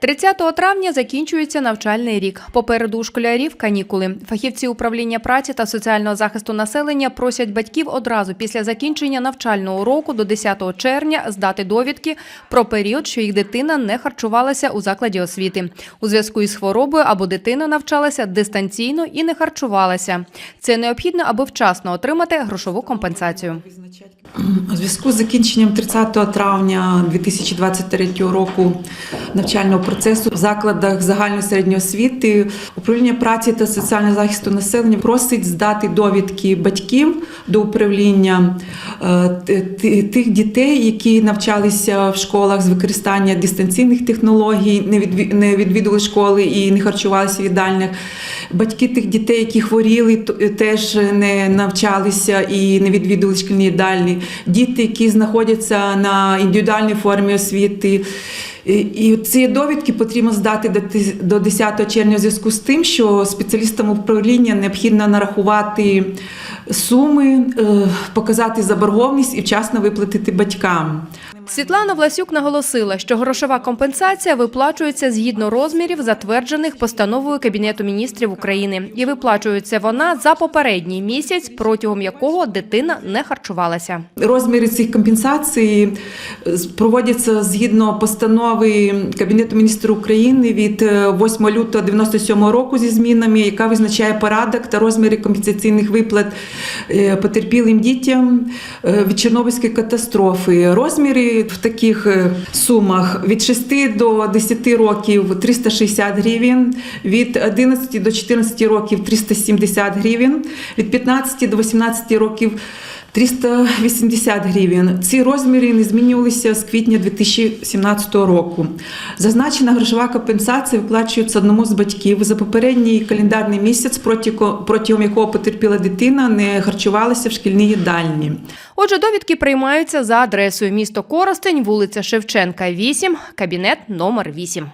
30 травня закінчується навчальний рік. Попереду у школярів канікули. Фахівці управління праці та соціального захисту населення просять батьків одразу після закінчення навчального року до 10 червня здати довідки про період, що їх дитина не харчувалася у закладі освіти у зв'язку із хворобою або дитина навчалася дистанційно і не харчувалася. Це необхідно, аби вчасно отримати грошову компенсацію. У зв'язку з закінченням 30 травня 2023 року навчального процесу в закладах загальної середньої освіти управління праці та соціального захисту населення просить здати довідки батьків до управління е, тих дітей, які навчалися в школах з використання дистанційних технологій, не відвідували школи і не харчувалися в їдальнях. Батьки тих дітей, які хворіли, теж не навчалися і не відвідували шкільні їдальні. Діти, які знаходяться на індивідуальній формі освіти. І- ці довідки потрібно здати до ти- до 10 червня в зв'язку з тим, що спеціалістам управління необхідно нарахувати суми, е, показати заборгованість і вчасно виплатити батькам. Світлана Власюк наголосила, що грошова компенсація виплачується згідно розмірів, затверджених постановою Кабінету міністрів України, і виплачується вона за попередній місяць, протягом якого дитина не харчувалася. Розміри цих компенсацій е, проводяться згідно постанови Кабінету міністрів України від е, 8 лютого 97 року зі змінами, яка визначає порядок та розміри компенсаційних виплат е, потерпілим дітям е, від Чорнобильської катастрофи. Розміри в таких е, сумах. Від 6 до 10 років 360 гривень, від 11 до 14 років 370 гривень, від 15 до 18 років 380 гривень. Ці розміри не змінювалися з квітня 2017 року. Зазначена грошова компенсація виплачується одному з батьків за попередній календарний місяць, протягом- протягом якого потерпіла дитина не харчувалася в шкільній їдальні. Отже, довідки приймаються за адресою місто Коростень, вулиця Шевченка, 8, кабінет номер 8.